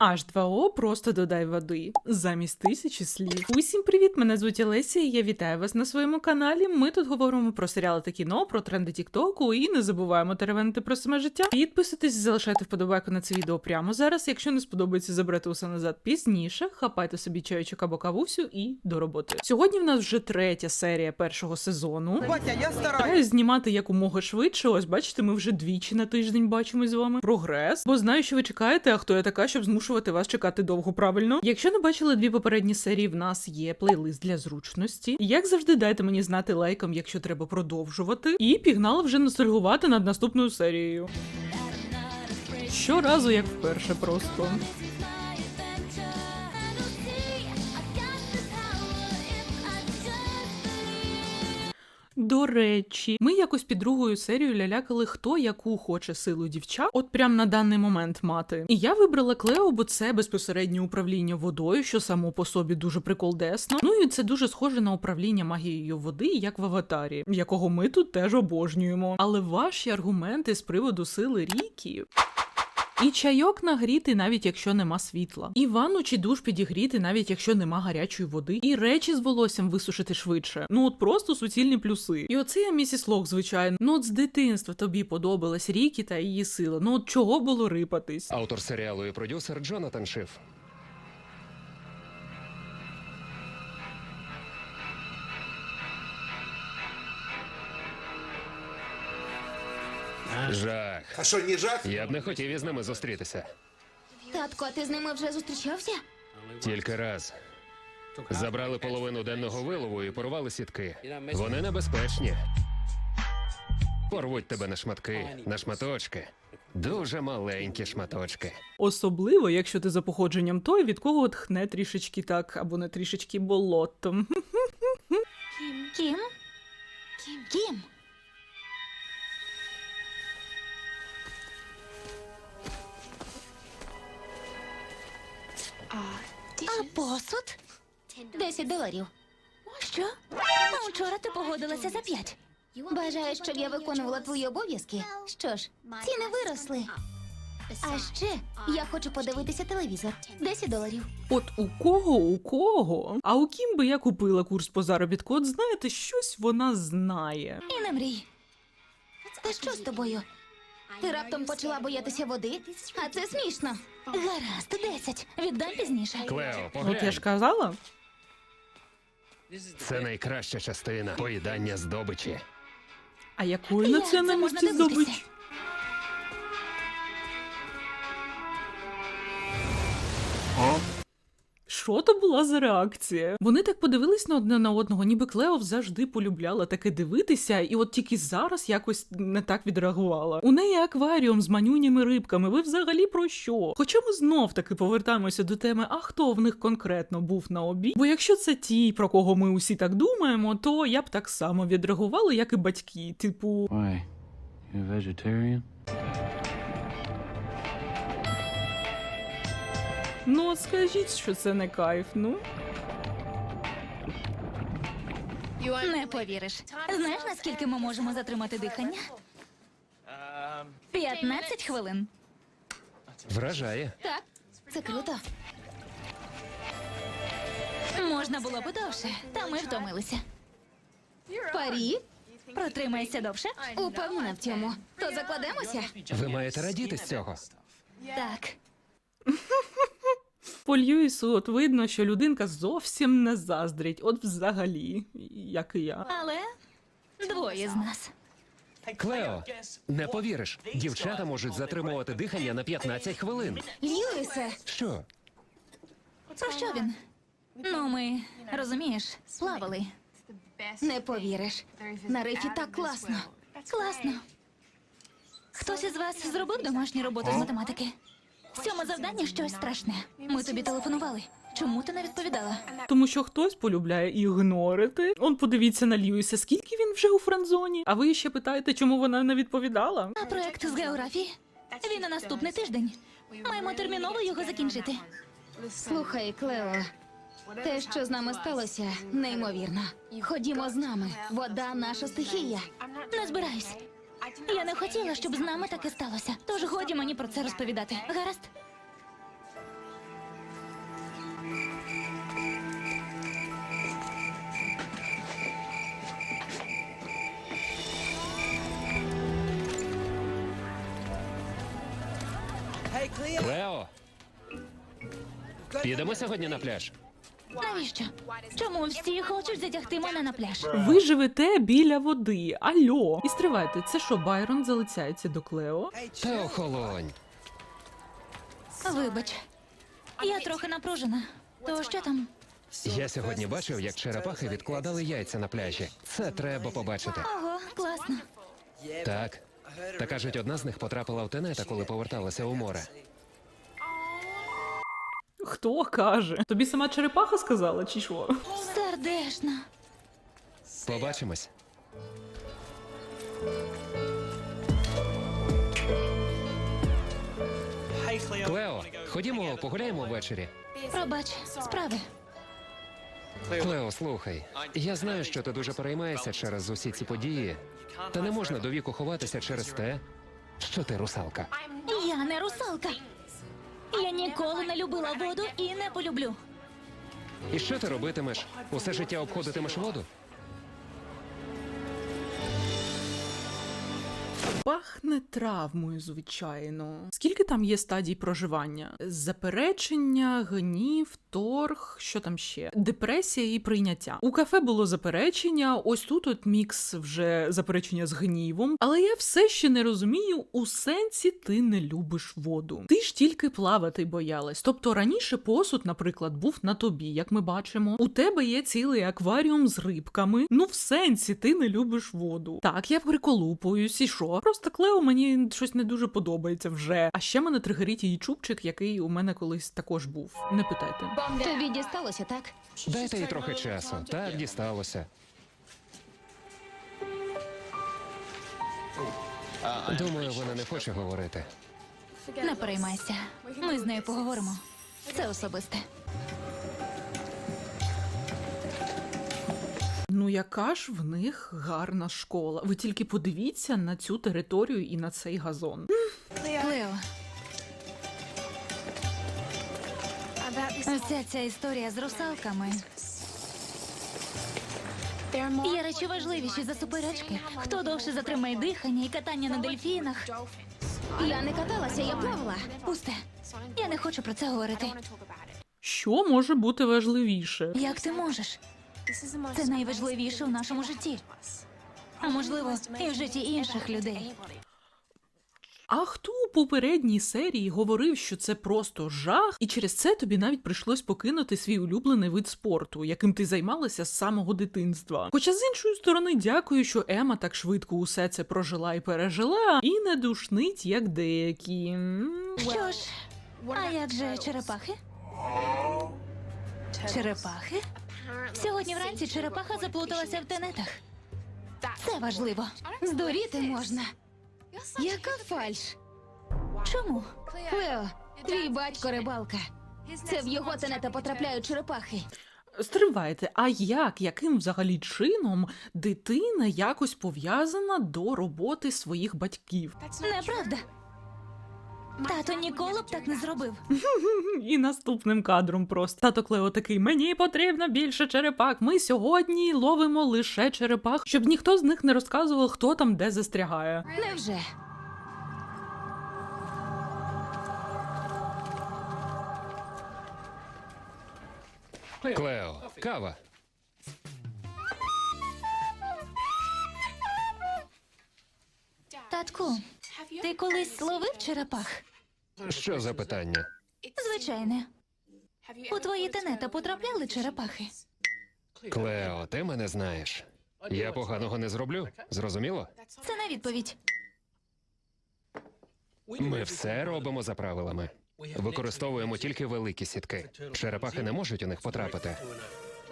H2O просто додай води замість тисячі слів. Усім привіт! Мене звуть Олеся, і я вітаю вас на своєму каналі. Ми тут говоримо про серіали та кіно, про тренди Тіктоку і не забуваємо теревенити про саме життя. Підписуйтесь, залишайте вподобайку на це відео прямо зараз. Якщо не сподобається забрати усе назад пізніше, хапайте собі чайочок або кавусю і до роботи. Сьогодні в нас вже третя серія першого сезону. Батя, я стараюсь. Знімати якомога швидше. Ось бачите, ми вже двічі на тиждень бачимо з вами прогрес. Бо знаю, що ви чекаєте, а хто я така, щоб змушувати вас чекати довго правильно. Якщо не бачили дві попередні серії, в нас є плейлист для зручності. Як завжди, дайте мені знати лайком, якщо треба продовжувати. І пігнали вже ностальгувати над наступною серією. Щоразу як вперше просто. До речі, ми якось під другою серією лялякали, хто яку хоче силу дівчат, от прям на даний момент мати. І я вибрала Клео, бо це безпосереднє управління водою, що само по собі дуже приколдесно. Ну і це дуже схоже на управління магією води, як в аватарі, якого ми тут теж обожнюємо. Але ваші аргументи з приводу сили ріки. І чайок нагріти, навіть якщо нема світла, і ванну чи душ підігріти, навіть якщо нема гарячої води, і речі з волоссям висушити швидше. Ну от просто суцільні плюси. І оце я місіс Лок, звичайно. Ну от з дитинства тобі подобалась Рікі та її сила. Ну от чого було рипатись? Автор серіалу і продюсер Джонатан Шиф. Жах. А що, не жах? Я б не хотів із ними зустрітися. Татко, а ти з ними вже зустрічався? Тільки раз. Забрали половину денного вилову і порвали сітки. Вони небезпечні. Порвуть тебе на шматки, на шматочки. Дуже маленькі шматочки. Особливо, якщо ти за походженням той, від кого тхне трішечки так, або не трішечки болотом. Кім? Кім? А 10 доларів. Що? А вчора ти погодилася за 5. Бажаєш, щоб я виконувала твої обов'язки? Що ж, ціни виросли. А ще я хочу подивитися телевізор. 10 доларів. От у кого, у кого? А у ким би я купила курс по заробітку? От знаєте, щось вона знає. І не мрій. Та що з тобою? Ти раптом почала боятися води? А це смішно. Гаразд, 10. Віддам пізніше. Клео, От я ж казала. Це найкраща частина поїдання здобичі. А якої на це дивитися? здобич? Що то була за реакція? Вони так подивились на одне на одного, ніби Клео завжди полюбляла таке дивитися, і от тільки зараз якось не так відреагувала. У неї акваріум з манюніми рибками. Ви взагалі про що? Хоча ми знов таки повертаємося до теми, а хто в них конкретно був на обід? Бо якщо це ті, про кого ми усі так думаємо, то я б так само відреагувала, як і батьки. Типу, Why? You a vegetarian? Ну от скажіть, що це не кайф, ну. Не повіриш. Знаєш, наскільки ми можемо затримати дихання? 15 хвилин. Вражає. Так, це круто. Можна було б довше, та ми втомилися. Парі? Протримайся довше? Упевнена в цьому. То закладемося? Ви маєте радіти з цього. Так. По Льюісу от видно, що людинка зовсім не заздрить, от взагалі, як і я. Але двоє з нас. Клео, не повіриш, дівчата можуть затримувати дихання на 15 хвилин. Льюісе, Що? про що він? Ну, ми, розумієш, плавали. Не повіриш. На рифі так класно. Класно. Хтось із вас зробив домашню роботу з математики? Сьоме завдання щось страшне. Ми тобі телефонували. Чому ти не відповідала? Тому що хтось полюбляє ігнорити. Он подивіться на Льюіса, скільки він вже у френдзоні. А ви ще питаєте, чому вона не відповідала? А проект з географії? Він на наступний тиждень. Маємо терміново його закінчити. Слухай, Клео, те, що з нами сталося, неймовірно. Ходімо з нами. Вода наша стихія. Не збираюсь. Я не хотіла, щоб з нами таке сталося. Тож годі мені про це розповідати. Гаразд. Клео, підемо сьогодні на пляж. Навіщо? Чому всі хочуть затягти мене на пляж? Ви живете біля води. Альо. І стривайте, це що, Байрон залицяється до Клео? Та охолонь. Вибач, я трохи напружена. То що там? Я сьогодні бачив, як черепахи відкладали яйця на пляжі. Це треба побачити. Ого, класно. Так. Та кажуть, одна з них потрапила в тенета, коли поверталася у море. Хто каже? Тобі сама черепаха сказала, чи що? Сердешна. Побачимось. Клео, ходімо, погуляємо ввечері. Пробач, справи. Клео, слухай. Я знаю, що ти дуже переймаєшся через усі ці події. Та не можна до віку ховатися через те, що ти русалка. Я не русалка. Я ніколи не любила воду і не полюблю. І що ти робитимеш? Усе життя обходитимеш воду? Пахне травмою, звичайно. Скільки там є стадій проживання? Заперечення, гнів, торг, що там ще? Депресія і прийняття. У кафе було заперечення, ось тут от мікс вже заперечення з гнівом. Але я все ще не розумію, у сенсі ти не любиш воду. Ти ж тільки плавати боялась. Тобто раніше посуд, наприклад, був на тобі, як ми бачимо. У тебе є цілий акваріум з рибками. Ну, в сенсі ти не любиш воду. Так, я приколупуюсь, і що? Просто Клео мені щось не дуже подобається вже. А ще мене тригерить її чубчик, який у мене колись також був. Не питайте. Тобі дісталося, так? Дайте їй трохи часу. Так дісталося. Думаю, вона не хоче говорити. Не переймайся. Ми з нею поговоримо. Це особисте. Ну яка ж в них гарна школа. Ви тільки подивіться на цю територію і на цей газон. Клео, вся ця історія з русалками. Є речі важливіші за суперечки. Хто довше затримає дихання і катання на дельфінах? Я не каталася, я плавала. Пусте. Я не хочу про це говорити. Що може бути важливіше? Як ти можеш? Це найважливіше в нашому житті. А можливо, і в житті інших людей. А хто у попередній серії говорив, що це просто жах, і через це тобі навіть прийшлось покинути свій улюблений вид спорту, яким ти займалася з самого дитинства. Хоча з іншої сторони, дякую, що Ема так швидко усе це прожила і пережила, і не душнить, як деякі. Що ж, а як же черепахи? Черепахи? Сьогодні вранці черепаха заплуталася в тенетах. Це важливо. Здуріти можна. Яка фальш? Чому? Клео, твій батько рибалка. Це в його тенета потрапляють черепахи. Стривайте, а як, яким взагалі чином дитина якось пов'язана до роботи своїх батьків? Неправда. Тато ніколи б так не зробив. І наступним кадром просто тато Клео такий: мені потрібно більше черепах. Ми сьогодні ловимо лише черепах, щоб ніхто з них не розказував, хто там де застрягає. Невже? Клео, кава. Татку, ти колись ловив черепах? Що за питання? Звичайне. У твої тенета потрапляли черепахи? Клео, ти мене знаєш. Я поганого не зроблю. Зрозуміло? Це не відповідь. Ми все робимо за правилами. Використовуємо тільки великі сітки. Черепахи не можуть у них потрапити.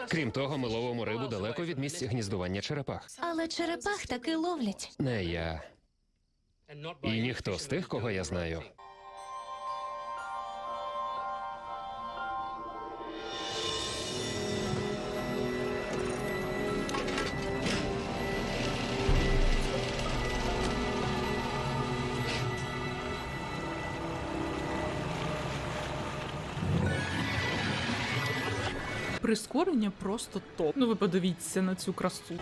Крім того, ми ловимо рибу далеко від місць гніздування черепах. Але черепах таки ловлять. Не я. І ніхто з тих, кого я знаю. прискорення просто топ. Ну ви подивіться на цю красу.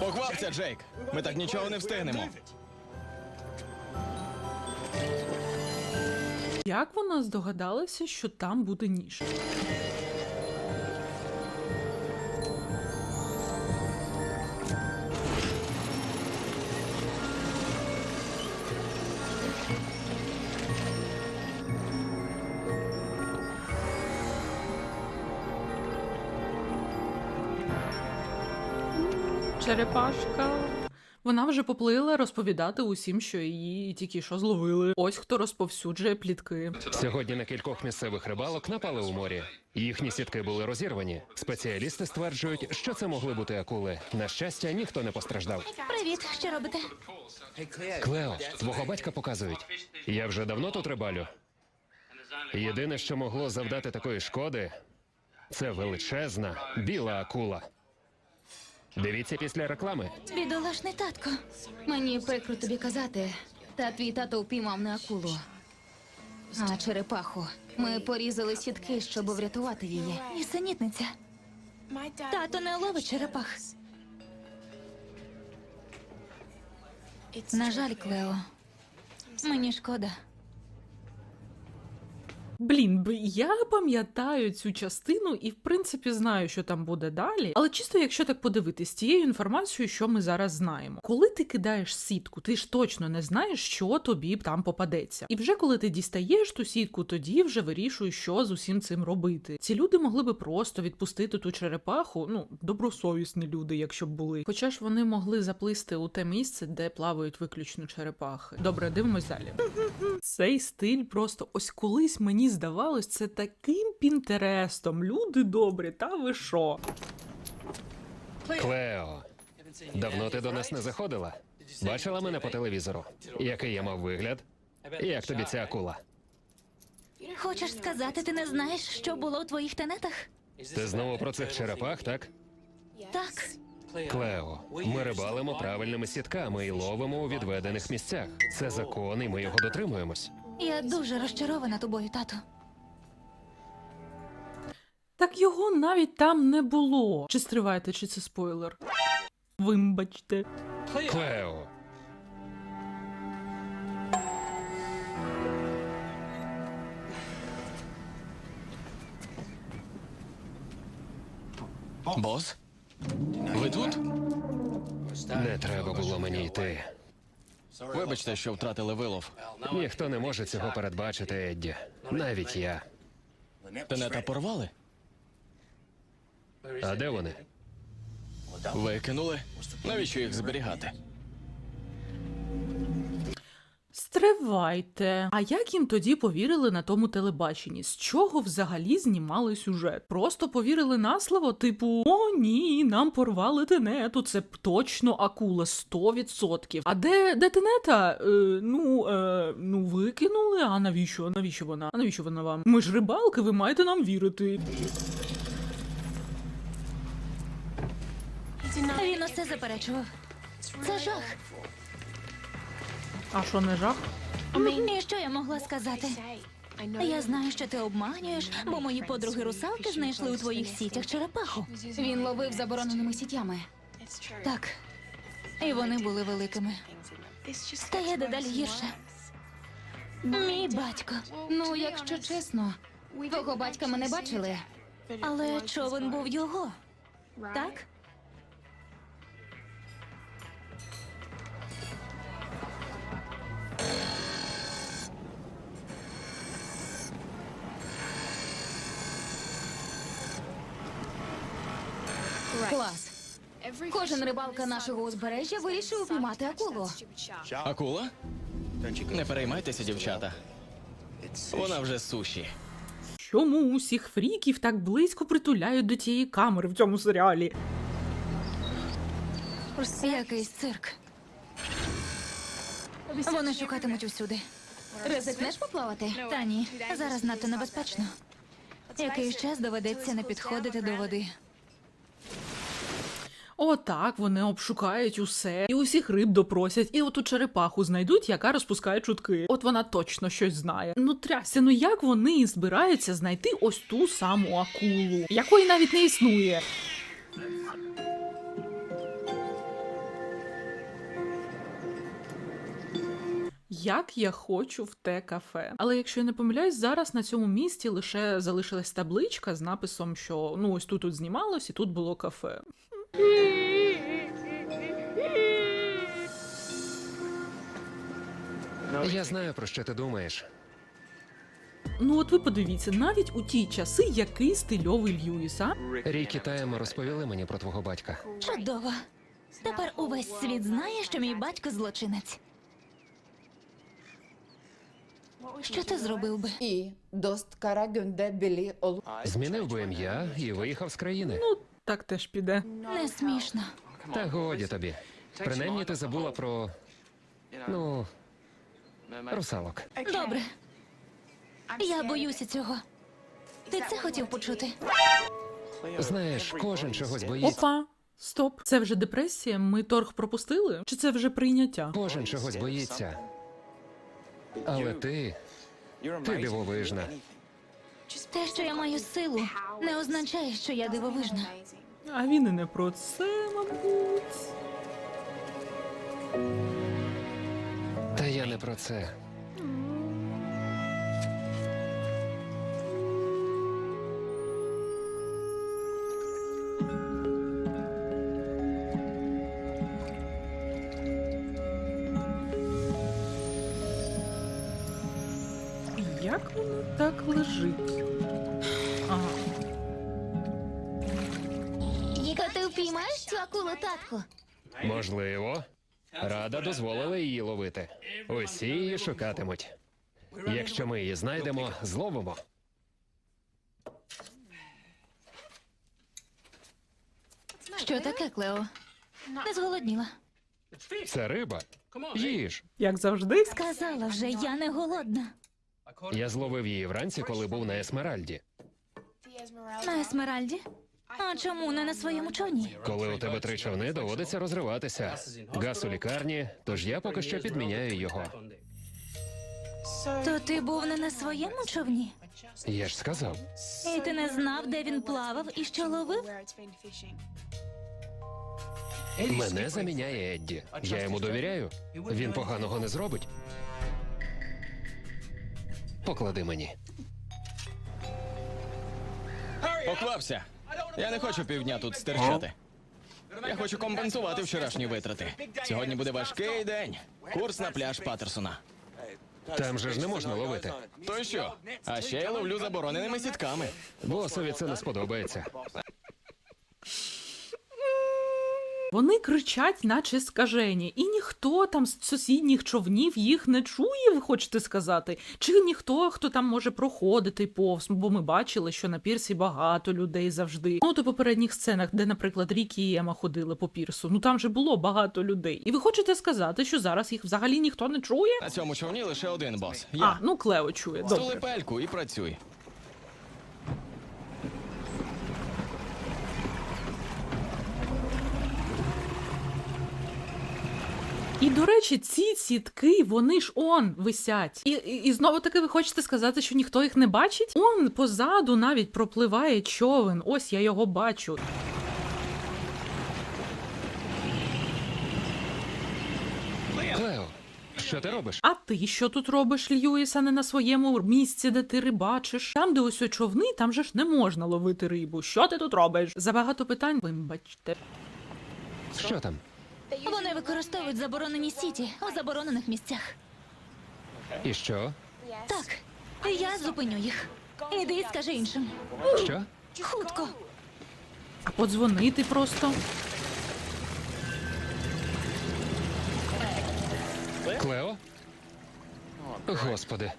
Поквапся, Джейк. Ми так нічого не встигнемо. Як вона здогадалася, що там буде ніж? Черепашка. Вона вже поплила розповідати усім, що її тільки що зловили. Ось хто розповсюджує плітки. Сьогодні на кількох місцевих рибалок напали у морі. Їхні сітки були розірвані. Спеціалісти стверджують, що це могли бути акули. На щастя, ніхто не постраждав. Привіт, що робите? Клео, твого батька показують. Я вже давно тут рибалю. Єдине, що могло завдати такої шкоди, це величезна біла акула. Дивіться після реклами. Бідолашний татко. Мені прикро тобі казати, та твій тато впіймав не акулу, а черепаху. Ми порізали сітки, щоб врятувати її. Нісенітниця. Тато не ловить черепах. На жаль, Клео. Мені шкода. Блін, я пам'ятаю цю частину і в принципі знаю, що там буде далі. Але чисто якщо так подивитись, тією інформацією, що ми зараз знаємо. Коли ти кидаєш сітку, ти ж точно не знаєш, що тобі там попадеться. І вже коли ти дістаєш ту сітку, тоді вже вирішуєш, що з усім цим робити. Ці люди могли би просто відпустити ту черепаху. Ну, добросовісні люди, якщо б були. Хоча ж вони могли заплисти у те місце, де плавають виключно черепахи. Добре, дивимось далі. Цей стиль просто ось колись мені здавалось це таким пінтерестом. Люди добрі, та ви що? Клео, давно ти до нас не заходила? Бачила мене по телевізору? Який я мав вигляд? Як тобі ця акула? Хочеш сказати, ти не знаєш, що було у твоїх тенетах? Ти знову про цих черепах, так? Так. Клео, ми рибалимо правильними сітками і ловимо у відведених місцях. Це закон, і ми його дотримуємось. Я дуже розчарована тобою, тату. Так його навіть там не було. Чи стривайте, чи це спойлер? Вибачте. Клео, Бос? Ви тут? не треба було мені йти. Вибачте, що втратили вилов. Ніхто не може цього передбачити, Едді. Навіть я. Тенета порвали? А де вони? Викинули? Навіщо їх зберігати? Стривайте. А як їм тоді повірили на тому телебаченні? З чого взагалі знімали сюжет? Просто повірили на слово, типу: О, ні, нам порвали тенету, це точно акула 100%. А де, де тенета? Е, ну, е, ну, викинули. А навіщо? Навіщо вона? А навіщо вона вам? Ми ж рибалки, ви маєте нам вірити. Він усе заперечував. Це жах. А що не жах? І що я могла сказати? Я знаю, що ти обманюєш, бо мої подруги русалки знайшли у твоїх сітях черепаху. Він ловив забороненими сітями. Так. І вони були великими. Стає дедалі гірше. Мій батько. Ну, якщо чесно, твого батька ми не бачили. Але човен був його. Так? Кожен рибалка нашого узбережжя вирішив упіймати акулу. Акула? Не переймайтеся, дівчата. Вона вже суші. Чому усіх фріків так близько притуляють до тієї камери в цьому серіалі? Якийсь цирк. Вони шукатимуть усюди. Ризикнеш поплавати? Та ні, зараз надто небезпечно. Якийсь час доведеться не підходити до води. Отак вони обшукають усе, і усіх риб допросять, і оту черепаху знайдуть, яка розпускає чутки. От вона точно щось знає. Ну Тряся, ну як вони збираються знайти ось ту саму акулу, якої навіть не існує. Як я хочу в те кафе, але якщо я не помиляюсь, зараз на цьому місці лише залишилась табличка з написом, що ну ось тут, тут знімалось, і тут було кафе. Я знаю, про що ти думаєш. Ну от ви подивіться, навіть у ті часи який стильовий Льюіс, а? Рікі та Ема розповіли мені про твого батька. Чудово. Тепер увесь світ знає, що мій батько злочинець. Що ти зробив би? І дост кара гюнде білі олу. Змінив би ім'я і виїхав з країни. Ну, так теж піде. Не смішно. Та годі тобі. Принаймні ти забула про. Ну. Русалок. Добре. Я боюся цього. Ти це хотів почути? Знаєш, кожен чогось боїться. Опа, стоп. Це вже депресія? Ми торг пропустили? Чи це вже прийняття? Кожен чогось боїться. Але ти. Ти дивовижна. Те, що я маю силу, не означає, що я дивовижна. А він і не про це, мабуть. Та я не про це. Як воно так лежить? Впіймаєш цю акулу, татку? Можливо. Рада дозволила її ловити. Усі її шукатимуть. Якщо ми її знайдемо, зловимо. Що таке, Клео? Не зголодніла. Це риба. Їж. Як завжди. Сказала вже, я не голодна. Я зловив її вранці, коли був на Есмеральді. На Есмеральді? А чому не на своєму човні? Коли у тебе три човни, доводиться розриватися. Газ у лікарні, тож я поки що підміняю його. То ти був не на своєму човні? Я ж сказав. І ти не знав, де він плавав і що ловив? Мене заміняє Едді. Я йому довіряю. Він поганого не зробить. Поклади мені. Поквапся. Я не хочу півдня тут стерчати. Я хочу компенсувати вчорашні витрати. Сьогодні буде важкий день. Курс на пляж Патерсона. Там же ж не можна ловити. То що? А ще я ловлю забороненими сітками. Босові це не сподобається. Вони кричать, наче скажені, і ніхто там з сусідніх човнів їх не чує, ви хочете сказати? Чи ніхто, хто там може проходити повз, бо ми бачили, що на пірсі багато людей завжди. Ну, от у попередніх сценах, де, наприклад, Рікі і Ема ходили по пірсу, ну там же було багато людей. І ви хочете сказати, що зараз їх взагалі ніхто не чує? На цьому човні лише один бос. А, Я. ну Клео чує. Стули пельку і працюй. І до речі, ці сітки, вони ж он висять. І, і, і знову таки ви хочете сказати, що ніхто їх не бачить? Он позаду навіть пропливає човен. Ось я його бачу. Клео, що ти робиш? А ти що тут робиш, Льюіс, а не на своєму місці, де ти рибачиш? Там, де ось човни, там же ж не можна ловити рибу. Що ти тут робиш? Забагато питань, вибачте. Що там? Вони використовують заборонені сіті у заборонених місцях. І що? Так, я зупиню їх. Іди і скажи іншим. Що? Хутко. Подзвонити просто. Клео? Господи.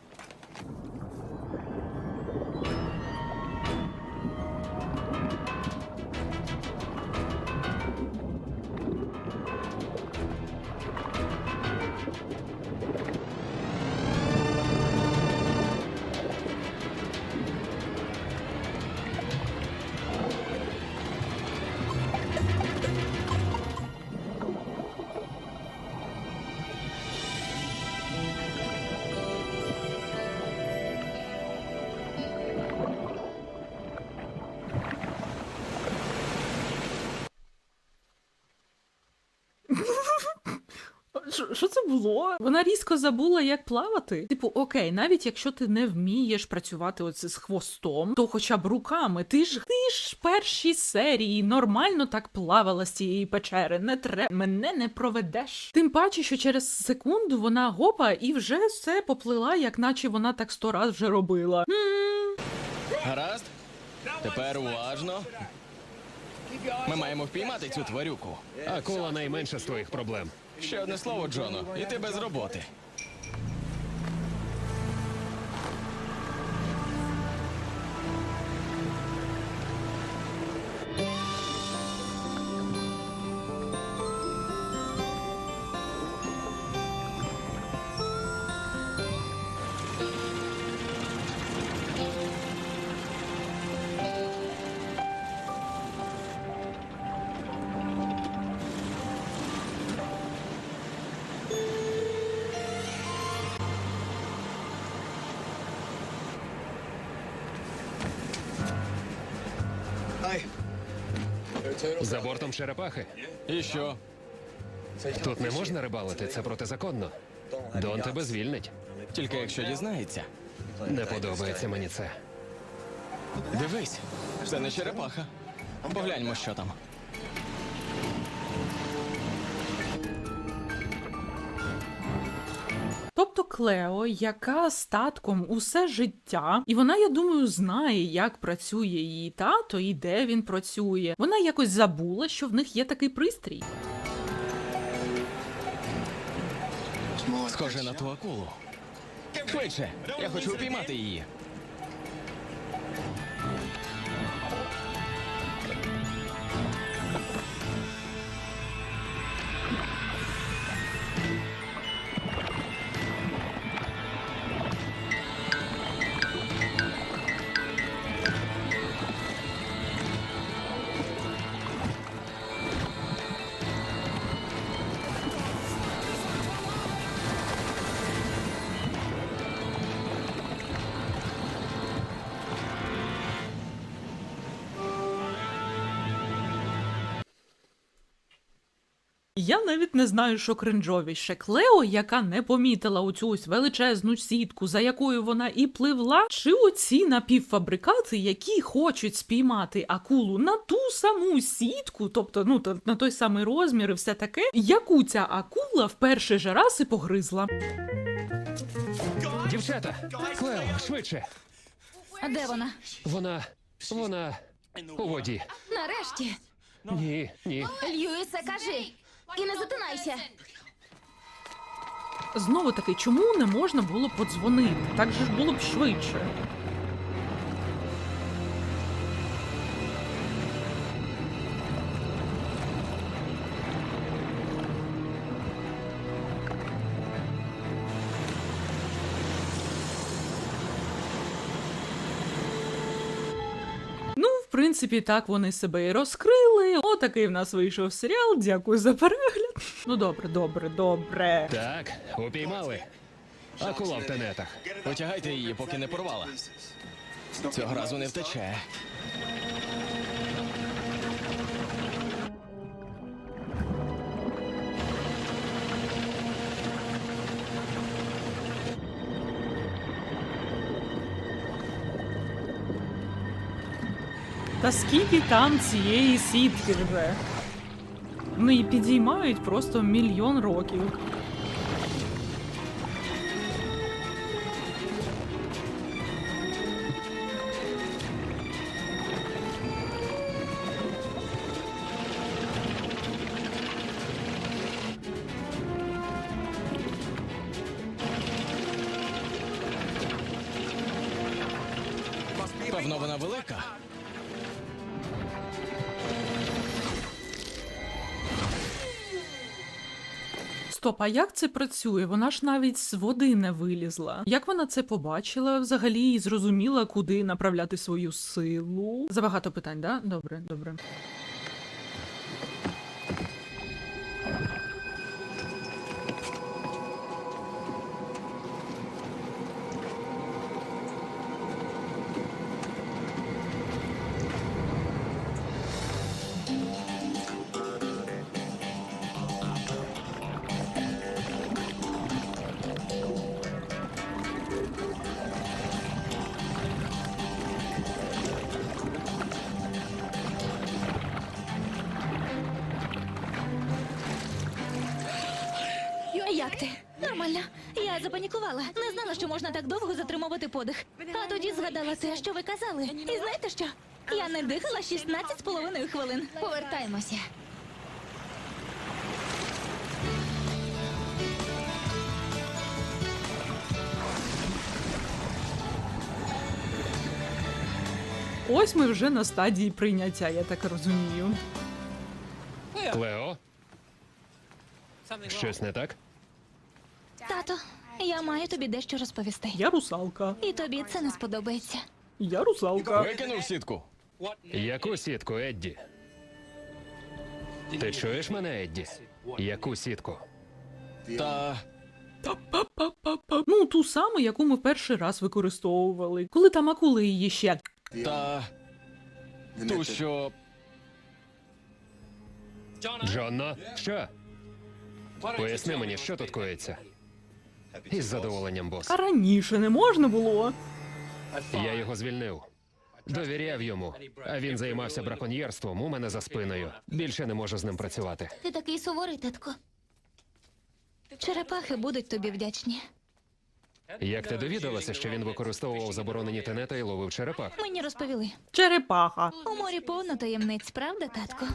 Було? Вона різко забула, як плавати. Типу, окей, навіть якщо ти не вмієш працювати оце з хвостом, то хоча б руками. Ти ж ти ж в першій серії нормально так плавала з цієї печери. Не треба мене не проведеш. Тим паче, що через секунду вона гопа і вже все поплила, як наче вона так сто раз вже робила. Гаразд? Тепер уважно. Ми маємо впіймати цю тварюку. Акула найменша з твоїх проблем. Ще одне слово, Джоно, і ти без роботи. За бортом черепахи. І що? Тут не можна рибалити, це протизаконно. Дон тебе звільнить. Тільки якщо дізнається. Не подобається мені це. Дивись, це не черепаха. Погляньмо, що там. Клео, яка статком усе життя, і вона, я думаю, знає, як працює її тато і де він працює. Вона якось забула, що в них є такий пристрій. Схоже на ту акулу. Швидше, я хочу упіймати її. Я навіть не знаю, що кринжовіше. Клео, яка не помітила оцю ось величезну сітку, за якою вона і пливла, чи оці напівфабрикати, які хочуть спіймати акулу на ту саму сітку, тобто ну та- на той самий розмір і все таке, яку ця акула в перший же раз і погризла. Дівчата! Клео, швидше! А де вона? Вона. вона. у воді. Нарешті. Ні, ні. Льюісе, кажи. І не затинайся. Знову таки, чому не можна було подзвонити? Так же ж було б швидше. Принципі, так вони себе і розкрили. Отакий в нас вийшов серіал. Дякую за перегляд. Ну добре, добре, добре. Так, упіймали. Акула в тенетах. Потягайте її, поки не порвала. Цього разу не втече. Та скільки там цієї сітки вже? Ну і підіймають просто мільйон років. А як це працює? Вона ж навіть з води не вилізла. Як вона це побачила взагалі і зрозуміла, куди направляти свою силу? Забагато питань, да? Добре, добре. Я. Не знала, що можна так довго затримувати подих. А тоді згадала те, що ви казали. І знаєте що? Я не дихала 16 з половиною хвилин. Повертаємося. Ось ми вже на стадії прийняття, я так розумію. Клео? Щось не так? Тато, я маю тобі дещо розповісти. Я русалка. І тобі це не сподобається. Я русалка. Викинув сітку. Яку сітку, Едді? Ти чуєш мене, Едді? Яку сітку? Та. Ну, ту саму, яку ми перший раз використовували. Коли там акули її ще. та ту, що Джонно, що? Поясни мені, що тут коїться. Із задоволенням, бос. А раніше не можна було. Я його звільнив. Довіряв йому, а він займався браконьєрством у мене за спиною. Більше не можу з ним працювати. Ти такий суворий, татко. Черепахи будуть тобі вдячні. Як ти довідалася, що він використовував заборонені тенета і ловив черепах? Мені розповіли. Черепаха. У морі повно таємниць, правда, татко?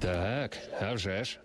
Так, а вже ж.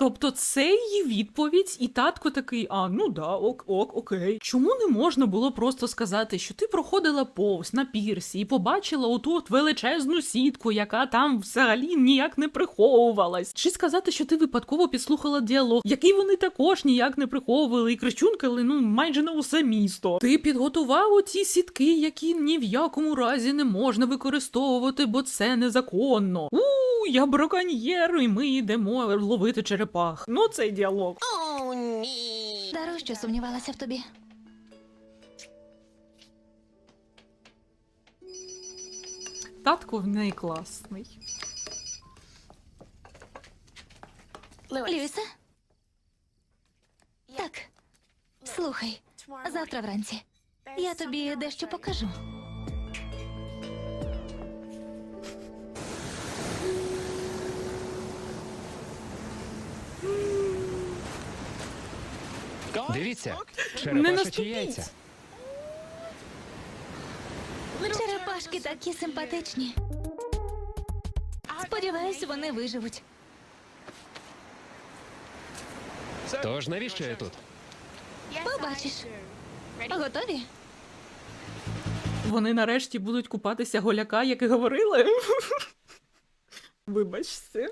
Тобто це її відповідь, і татко такий: а ну да, ок, ок, окей. Чому не можна було просто сказати, що ти проходила повз на пірсі і побачила оту от величезну сітку, яка там взагалі ніяк не приховувалась? Чи сказати, що ти випадково підслухала діалог, який вони також ніяк не приховували і кричункали ну майже на усе місто? Ти підготував оті сітки, які ні в якому разі не можна використовувати, бо це незаконно. У я браконьєр, і ми йдемо ловити черепах. Ну, цей діалог. Даруй, що сумнівалася в тобі. Татко в неї класний. Льюісе? Так. Слухай, завтра вранці. Я тобі дещо покажу. Дивіться, Не черепашечі наступіть. яйця. Черепашки такі симпатичні. Сподіваюсь, вони виживуть. Тож навіщо я тут? Побачиш. Готові? Вони нарешті будуть купатися голяка, як і говорили. Вибачте.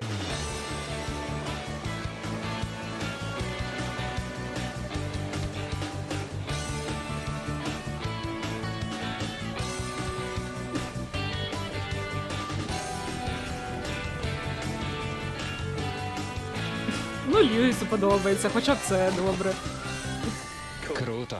Ну, Льюісу подобається, хоча це добре. Круто.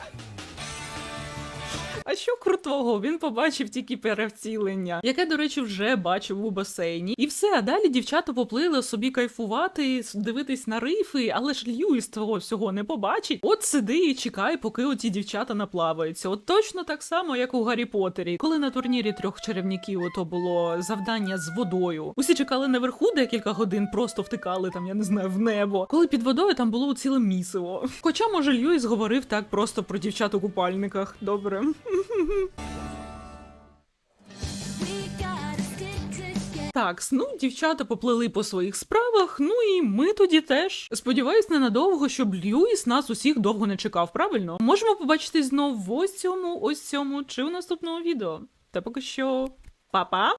Що крутого? Він побачив тільки перевцілення, яке, до речі, вже бачив у басейні. І все, а далі дівчата поплили собі кайфувати, дивитись на рифи, але ж Льюіс того всього не побачить. От сиди і чекай, поки оті дівчата наплаваються. От точно так само, як у Гаррі Поттері. Коли на турнірі трьох чарівників ото було завдання з водою. Усі чекали наверху декілька годин, просто втикали там, я не знаю, в небо. Коли під водою там було ціле місиво. Хоча, може, Льюіс говорив так просто про дівчат у купальниках. Добре. Так, ну, дівчата поплили по своїх справах, ну і ми тоді теж. Сподіваюсь, ненадовго, щоб Льюіс нас усіх довго не чекав, правильно? Можемо побачитись знов в ось цьому, ось цьому чи у наступному відео. Та поки що, па-па!